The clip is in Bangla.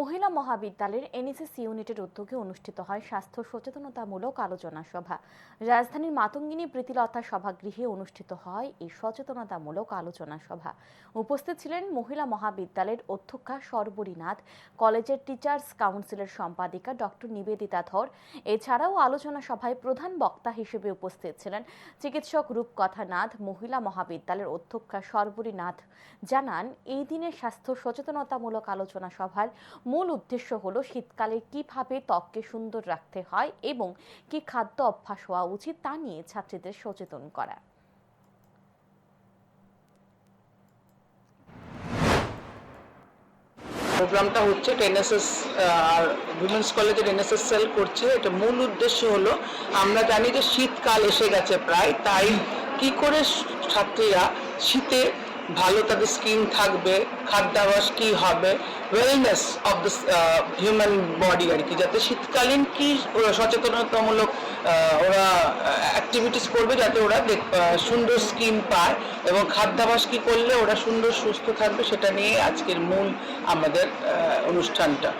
মহিলা মহাবিদ্যালয়ের এনএসএস ইউনিটের উদ্যোগে অনুষ্ঠিত হয় স্বাস্থ্য সচেতনতামূলক আলোচনা সভা। রাজধানীর মাতঙ্গিনী প্রীতিলতা সভাগৃহে অনুষ্ঠিত হয় এই সচেতনতামূলক আলোচনা সভা। উপস্থিত ছিলেন মহিলা মহাবিদ্যালয়ের অধ্যক্ষা সর্বরীনাথ, কলেজের টিচার্স কাউন্সিলের সম্পাদিকা ডক্টর নিবেদিতা ধর। এছাড়াও আলোচনা সভায় প্রধান বক্তা হিসেবে উপস্থিত ছিলেন চিকিৎসক রূপকথা নাথ মহিলা মহাবিদ্যালয়ের অধ্যক্ষা সর্বরীনাথ। জানান, এই দিনের স্বাস্থ্য সচেতনতামূলক আলোচনা সভার মূল উদ্দেশ্য হলো শীতকালে কীভাবে ত্বককে সুন্দর রাখতে হয় এবং কি খাদ্য অভ্যাস হওয়া উচিত তা নিয়ে ছাত্রীদের সচেতন করা। প্রোগ্রামটা হচ্ছে এনএসএস আর উইমেন্স কলেজের এনএসএস সেল করছে। এটা মূল উদ্দেশ্য হলো, আমরা জানি যে শীতকাল এসে গেছে প্রায়, তাই কি করে ছাত্রীরা শীতে ভালো তাদের স্কিন থাকবে, খাদ্যাভাস কি হবে wellness of the human body আর কি, যাতে শীতকালীন কি সচেতনতামূলক ওরা অ্যাক্টিভিটিস করবে যাতে ওরা সুন্দর স্কিন পায় এবং খাদ্যাভাস কি করলে ওরা সুন্দর, সুস্থ থাকবে সেটা নিয়ে আজকের মূল আমাদের অনুষ্ঠানটা।